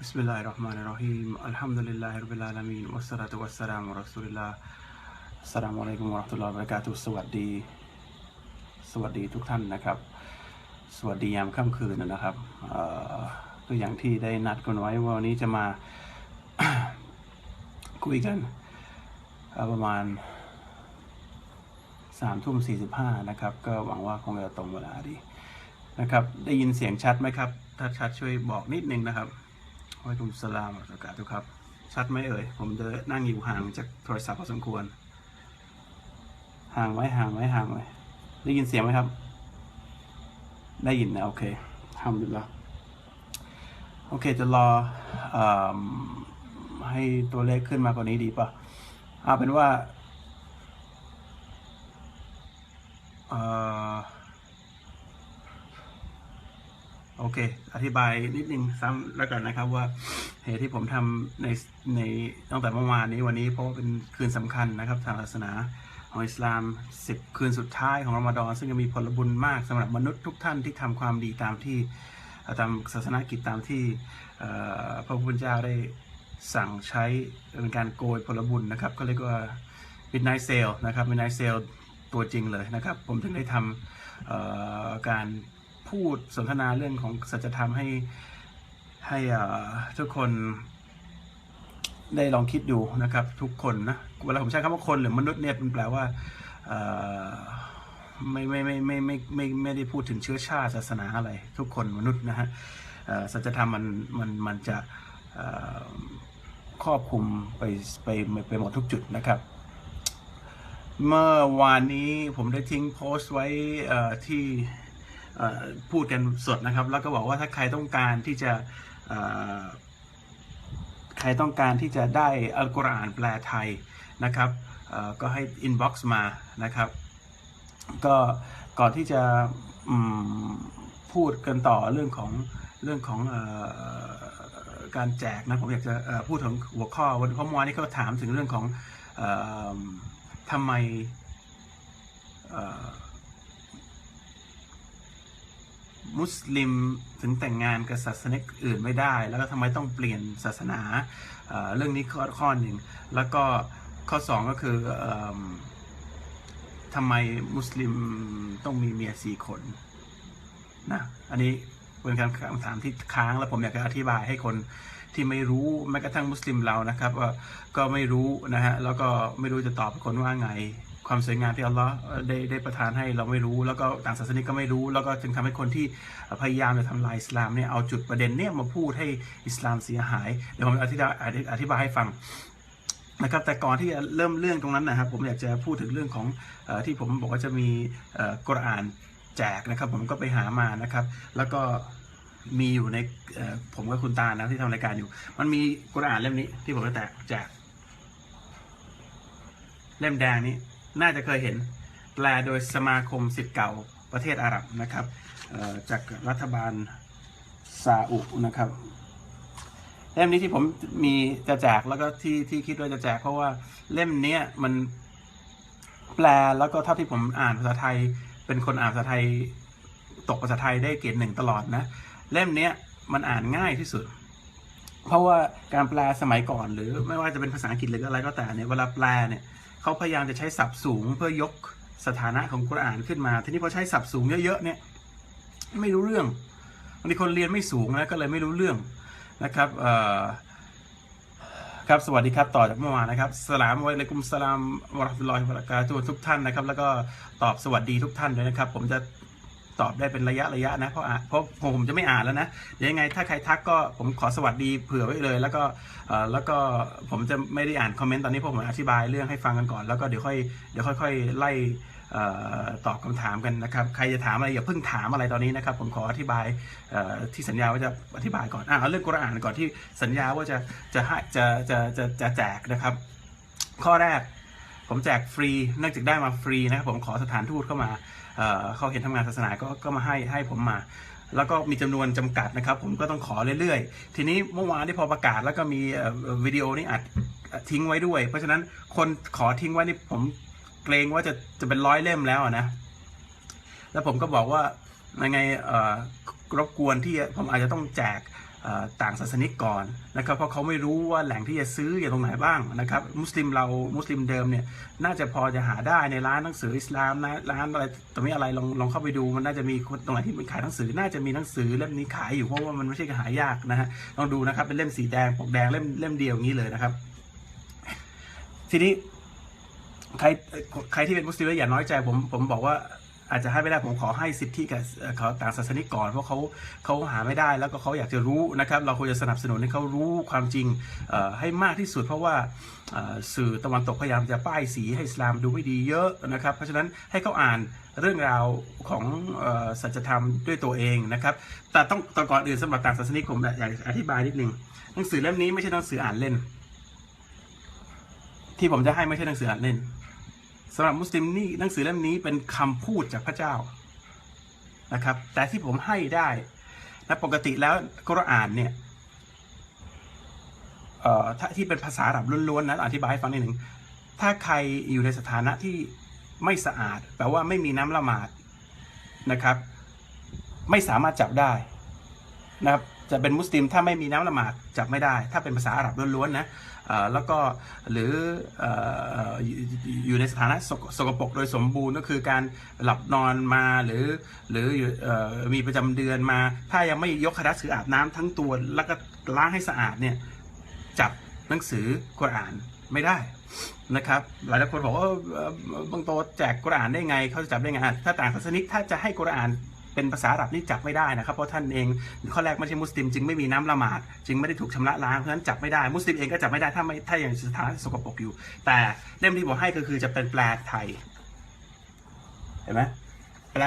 بسم الله الرحمن الرحيم الحمد لله رب العالمين والصلاة والسلام على رسول الله السلام عليكم ورحمة الله وبركاته สวัสดี สวัสดีทุกท่านนะครับ สวัสดียามค่ำคืนนะครับเอ่อก็อย่างที่ได้นัดกันไว้ว่าวันนี้จะมา คุยกันเอ่อประมาณสามทุ่มสี่สิบห้านะครับ ก็หวังว่าคงจะตรงเวลาดีนะครับ ได้ยินเสียงชัดไหมครับ ถ้าชัดช่วยบอกนิดนึงนะครับ วะ อะลัยกุมสลามอัสกาตุครับ ชัดไหมเอ่ย ผมจะนั่งอยู่ห่างจากโทรศัพท์พอสมควร ห่างไว้ห่างไว้ห่างไว้ ได้ยินเสียงไหมครับ ได้ยินนะโอเคทำดีแล้วโอเคจะรออให้ตัวเลขขึ้นมากกว่านี้ดีป่ะเอาเป็นว่า เอ่อ โอเค อธิบายนิดนึงซ้ำแล้วกันนะครับว่าเหตุที่ผมทำในในตั้งแต่เมื่อวานนี้วันนี้เพราะว่าเป็นคืนสำคัญนะครับ ทางศาสนาของอิสลาม 10 คืนสุดท้ายของรอมฎอนซึ่งจะมีผลบุญมากสำหรับมนุษย์ทุกท่านที่ทำความดีตามที่ตามศาสนากิจตามที่พระพุทธเจ้าได้สั่งใช้เป็นการโกยผลบุญนะครับ ก็เรียกว่า midnight sale นะครับ midnight sale ตัวจริงเลยนะครับ ผมถึงได้ทำการ พูดสนทนาเรื่องของสัจธรรมให้ให้ทุกคนได้ลองคิดดูนะครับ ทุกคนนะเวลาผมใช้คำว่าคนหรือมนุษย์เนี่ยมันแปลว่าเอ่ไม่ไม่ไม่ไม่ไม่ไม่ไม่ได้พูดถึงเชื้อชาติศาสนาอะไร ทุกคนมนุษย์นะฮะสัจธรรมมันมันมันจะครอบคลุมไปไปไปหมดทุกจุดนะครับ เมื่อวานนี้ผมได้ทิ้งโพสต์ไว้ที่ พูดกันสดนะครับ แล้วก็บอกว่าถ้าใครต้องการที่จะใครต้องการที่จะได้อัลกุรอานแปลไทยนะครับก็ให้อินบ็อกซ์มานะครับ ก็ก่อนที่จะพูดกันต่อเรื่องของเรื่องของออการแจกนะผมอยากจะพูดถึงหัวข้อวันเพราะเมื่อนี้เขาถามถึงเรื่องของออทำไมเอ่อ มุสลิมถึงแต่งงานกับศาสนาอื่นไม่ได้ แล้วก็ทำไมต้องเปลี่ยนศาสนาเเรื่องนี้ข้อข้อหนึ่งแล้วก็ข้อสองก็คืออทำไมมุสลิมต้องมีเมียสี่คนนะอันนี้เป็นคำคำถามที่ค้างแล้วผมอยากจะอธิบายให้คนที่ไม่รู้แม้กระทั่งมุสลิมเรานะครับว่าก็ไม่รู้นะฮะแล้วก็ไม่รู้จะตอบคนว่าไง ความสวยงามที่อัลลอฮ์ได้ได้ประทานให้เราไม่รู้ แล้วก็ต่างศาสนาก็ไม่รู้ แล้วก็จึงทำให้คนที่พยายามจะทำลายอิสลามเนี่ยเอาจุดประเด็นเนี่ยมาพูดให้อิสลามเสียหายเดี๋ยวผมอธิบายอธิบายให้ฟังนะครับแต่ก่อนที่จะเริ่มเรื่องตรงนั้นนะครับ ผมอยากจะพูดถึงเรื่องของอที่ผมบอกว่าจะมีอ่อกุรอานแจกนะครับ ผมก็ไปหามานะครับ แล้วก็มีอยู่ในผมกับคุณตานะที่ทำรายการอยู่ มันมีกุรอานเล่มนี้ที่ผมจะแจกแจกเล่มแดงนี้ น่าจะเคยเห็นแปลโดยสมาคมสิทธิ์เก่าประเทศอาหรับนะครับจากรัฐบาลซาอุนะครับเล่มนี้ที่ผมมีจะแจกแล้วก็ที่ที่คิดว่าจะแจกเพราะว่าเล่มเนี้ยมันแปลแล้วก็เท่าที่ผมอ่านภาษาไทย เป็นคนอ่านภาษาไทยตกภาษาไทยได้เกรดหนึ่งตลอดนะเล่มเนี้ยมันอ่านง่ายที่สุด เพราะว่าการแปลสมัยก่อนหรือไม่ว่าจะเป็นภาษาอังกฤษหรืออะไรก็แต่เนี่ยเวลาแปลเนี่ย เขาพยายามจะใช้ศัพท์สูงเพื่อยกสถานะของกุรอานขึ้นมา ทีนี้พอใช้ศัพท์สูงเยอะๆเนี่ยไม่รู้เรื่องบางทีคนเรียนไม่สูงนะก็เลยไม่รู้เรื่องนะครับครับสวัสดีครับต่อจากเมื่อวานนะครับสลามไว้ในกุมสลามวะเราะห์มะตุลลอฮิวะบะเราะกาตุทุกท่านนะครับ แล้วก็ตอบสวัสดีทุกท่านด้วยนะครับ ผมจะ ตอบได้เป็นระยะระยะนะเพราะเพราะผมจะไม่อ่านแล้วนะเดี๋ยวยังไงถ้าใครทักก็ผมขอสวัสดีเผื่อไว้เลย แล้วก็แล้วก็ผมจะไม่ได้อ่านคอมเมนต์ตอนนี้เพราะผมอธิบายเรื่องให้ฟังกันก่อนแล้วก็เดี๋ยวค่อยเดี๋ยวค่อย ๆ ไล่ตอบคำถามกันนะครับ ใครจะถามอะไรอย่าเพิ่งถามอะไรตอนนี้นะครับ ผมขออธิบายที่สัญญาว่าจะอธิบายก่อนอะเอาเรื่องกุรอานก่อนที่สัญญาว่าจะจะให้จะจะจะจะแจกนะครับ ข้อแรก ผมแจกฟรีเนื่องจากได้มาฟรีนะครับผมขอสถานทูตเข้ามา เอ่อเขาเห็นทำงานศาสนาก็ก็มาให้ให้ผมมา แล้วก็มีจำนวนจำกัดนะครับ ผมก็ต้องขอเรื่อยๆ ทีนี้เมื่อวานที่พอประกาศแล้วก็มีวิดีโอนี่อัดทิ้งไว้ด้วย เพราะฉะนั้นคนขอทิ้งไว้นี่ผมเกรงว่าจะจะเป็นร้อยเล่มแล้วนะ แล้วผมก็บอกว่ายังไงรบกวนที่ผมอาจจะต้องแจก ต่างศาสนิกก่อนนะครับเพราะเขาไม่รู้ว่าแหล่งที่จะซื้ออย่างตรงไหนบ้างนะครับมุสลิมเรามุสลิมเดิมเนี่ยน่าจะพอจะหาได้ในร้านหนังสืออิสลามนะร้านอะไรตรงนี้อะไรลองลองเข้าไปดูมันน่าจะมีคนตรงไหนที่มันขายหนังสือน่าจะมีหนังสือเล่มนี้ขายอยู่เพราะว่ามันไม่ใช่หายากนะฮะลองดูนะครับเป็นเล่มสีแดงปกแดงเล่มเล่มเดียวอย่างนี้เลยนะครับ ทีนี้ใครใครที่เป็นมุสลิมแล้วอย่าน้อยใจผมผมบอกว่า อาจจะให้ไม่ได้ผมขอให้สิทธิกับเอ่อเขาต่างศาสนิกก่อนเพราะเขาเขาหาไม่ได้แล้วก็เขาอยากจะรู้นะครับเราควรจะสนับสนุนให้เขารู้ความจริงให้มากที่สุด เพราะว่าสื่อตะวันตกพยายามจะป้ายสีให้อิสลามดูไม่ดีเยอะนะครับ เพราะฉะนั้นให้เขาอ่านเรื่องราวของเอ่อสัจธรรมด้วยตัวเองนะครับ แต่ต้องแต่ก่อนอื่นสำหรับต่างศาสนิกผมอยากอธิบายนิดนึงหนังสือเล่มนี้ไม่ใช่หนังสืออ่านเล่น ที่ผมจะให้ไม่ใช่หนังสืออ่านเล่น สำหรับมุสลิมนี่หนังสือเล่มนี้เป็นคำพูดจากพระเจ้านะครับ แต่ที่ผมให้ได้และปกติแล้วกุรอานเนี่ยเอ่อถ้าที่เป็นภาษาอาหรับล้วนๆนะอธิบายให้ฟังนิดหนึ่งถ้าใครอยู่ในสถานะที่ไม่สะอาดแปลว่าไม่มีน้ำละหมาดนะครับ ไม่สามารถจับได้นะครับ จะเป็นมุสลิมถ้าไม่มีน้ำละหมาดจับไม่ได้ ถ้าเป็นภาษาอาหรับล้วนๆนะแล้วก็หรือออยู่ในสถานะสกปรกโดยสมบูรณ์ก็คือการหลับนอนมาหรือหรืออมีประจำเดือนมา ถ้ายังไม่ยกคดัสืออาบน้ำทั้งตัวแล้วก็ล้างให้สะอาดเนี่ยจับหนังสือกุรอานไม่ได้นะครับหลายหลายคนบอกว่าบางโตแจกกุรอานได้ไงเขาจะจับได้ไงถ้าต่างศาสนิกถ้าจะให้กุรอาน เป็นภาษาอาหรับนี่จับไม่ได้นะครับ เพราะท่านเองข้อแรกไม่ใช่มุสลิมจึงไม่มีน้ำละหมาด จึงไม่ได้ถูกชำระล้างเพราะฉะนั้นจับไม่ได้มุสลิมเองก็จับไม่ได้ถ้าไม่ถ้าอย่างสถานสกปรกอยู่ แต่เล่มที่ผมให้ก็คือจะเป็นแปลไทยเห็นไหมแปล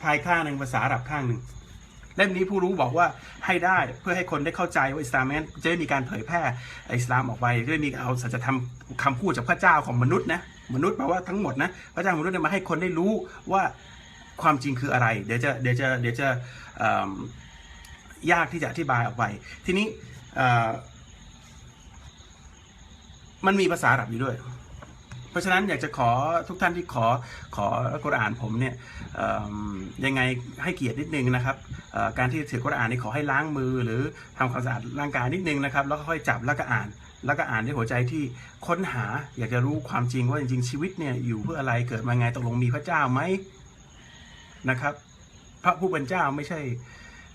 ไทยข้างหนึ่งภาษาอาหรับข้างหนึ่งเล่มนี้ผู้รู้บอกว่าให้ได้เพื่อให้คนได้เข้าใจว่าอิสลามนั้นจะได้มีการเผยแพร่อิสลามออกไปจะได้มีเอาสัจธรรมคำพูดจากพระเจ้าของมนุษย์นะมนุษย์แปลว่าทั้งหมดนะพระเจ้ามนุษย์มาให้คนได้รู้ว่า ความจริงคืออะไร เดี๋ยวจะเดี๋ยวจะเดี๋ยวจะยากที่จะอธิบายออกไป ทีนี้มันมีภาษาอาหรับอยู่ด้วย เพราะฉะนั้นอยากจะขอทุกท่านที่ขอขอกุรอานผมเนี่ยยังไงให้เกียรตินิดนึงนะครับการที่ถือกุรอานนี่ขอให้ล้างมือ หรือทำความสะอาดร่างกายนิดนึงนะครับ แล้วก็ค่อยจับแล้วก็อ่าน แล้วก็อ่านด้วยหัวใจที่ค้นหา อยากจะรู้ความจริงว่าจริงๆชีวิตเนี่ยอยู่เพื่ออะไรเกิดมาไงตกลงมีพระเจ้าไหม นะครับ พระผู้เป็นเจ้าไม่ใช่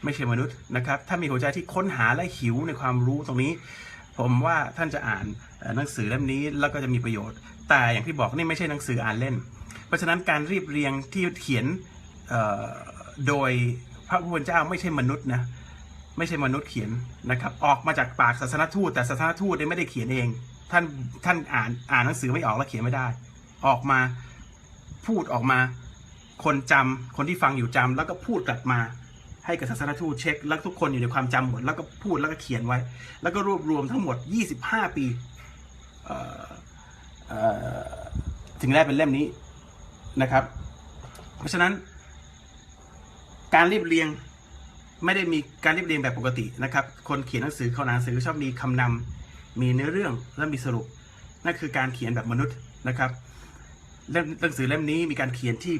ไม่ใช่มนุษย์นะครับ ถ้ามีหัวใจที่ค้นหาและหิวในความรู้ตรงนี้ ผมว่าท่านจะอ่านหนังสือเล่มนี้แล้วก็จะมีประโยชน์ แต่อย่างที่บอกนี่ไม่ใช่หนังสืออ่านเล่น เพราะฉะนั้นการรีบเรียงที่เขียนโดยพระผู้เป็นเจ้าไม่ใช่มนุษย์นะไม่ใช่มนุษย์เขียนนะครับ ออกมาจากปากศาสนทูต แต่ศาสนทูตไม่ได้เขียนเอง ท่านท่านอ่านอ่านหนังสือไม่ออกแล้วเขียนไม่ได้ ออกมาพูดออกมา คนจำคนที่ฟังอยู่จำแล้วก็พูดกลับมา ให้กับศาสนทูตเช็ค แล้วทุกคนอยู่ในความจำหมด แล้วก็พูดแล้วก็เขียนไว้ แล้วก็รวบรวมทั้งหมด 25 ปีถึงได้เป็นเล่มนี้นะครับ เพราะฉะนั้น การรีบเรียงไม่ได้มีการรีบเรียงแบบปกตินะครับ คนเขียนหนังสือเขาหนังสือชอบมีคำนำมีเนื้อเรื่องและมีสรุป นั่นคือการเขียนแบบมนุษย์นะครับเล่มหนังสือเล่มนี้มีการเขียนที่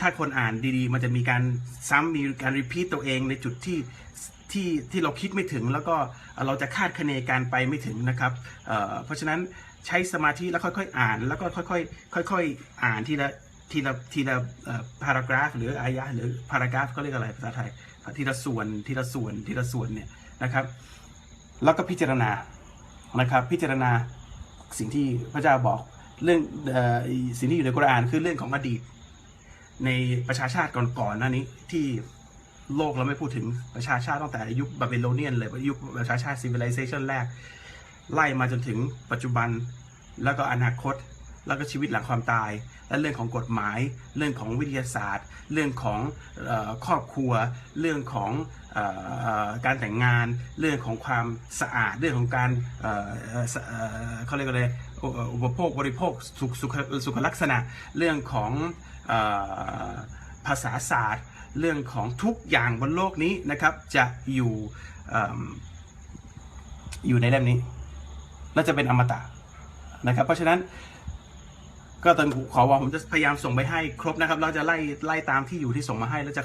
ถ้าคนอ่านดีๆ มันจะมีการซ้ำมีการรีพีทตัวเองในจุดที่ที่ที่เราคิดไม่ถึง แล้วก็เราจะคาดคะเนการไปไม่ถึงนะครับเเพราะฉะนั้นใช้สมาธิแล้วค่อยๆอ่าน แล้วก็ค่อยๆค่อยๆอ่านทีละทีละทีละพารากราฟ หรืออายะหรือพารากราฟเขาเรียกอะไรภาษาไทยทีละส่วนทีละส่วนทีละส่วนเนี่ยนะครับ แล้วก็พิจารณานะครับ พิจารณาสิ่งที่พระเจ้าบอกเรื่องสิ่งที่อยู่ในกุรอานคือเรื่องของอดีต ในประชาชาติก่อนๆหน้านี้ที่โลกเราไม่พูดถึงประชาชาติตั้งแต่ยุคบาบิโลเนียนเลยยุคประชาชาติ civilization แรก ไล่มาจนถึงปัจจุบันแล้วก็อนาคต แล้วก็ชีวิตหลังความตาย และเรื่องของกฎหมาย เรื่องของวิทยาศาสตร์ เรื่องของครอบครัว เรื่องของการแต่งงาน เรื่องของความสะอาด เรื่องของการเขาเรียกอะไร อุปโภคบริโภคสุขสุขสุขลักษณะเรื่องของออภาษาศาสตร์ เรื่องของทุกอย่างบนโลกนี้นะครับจะอยู่ออยู่ในเล่มนี้และจะเป็นอมตะนะครับ เพราะฉะนั้นก็ตอนขอว่าผมจะพยายามส่งไปให้ครบนะครับ เราจะไล่ไล่ตามที่อยู่ที่ส่งมาให้แล้วจะ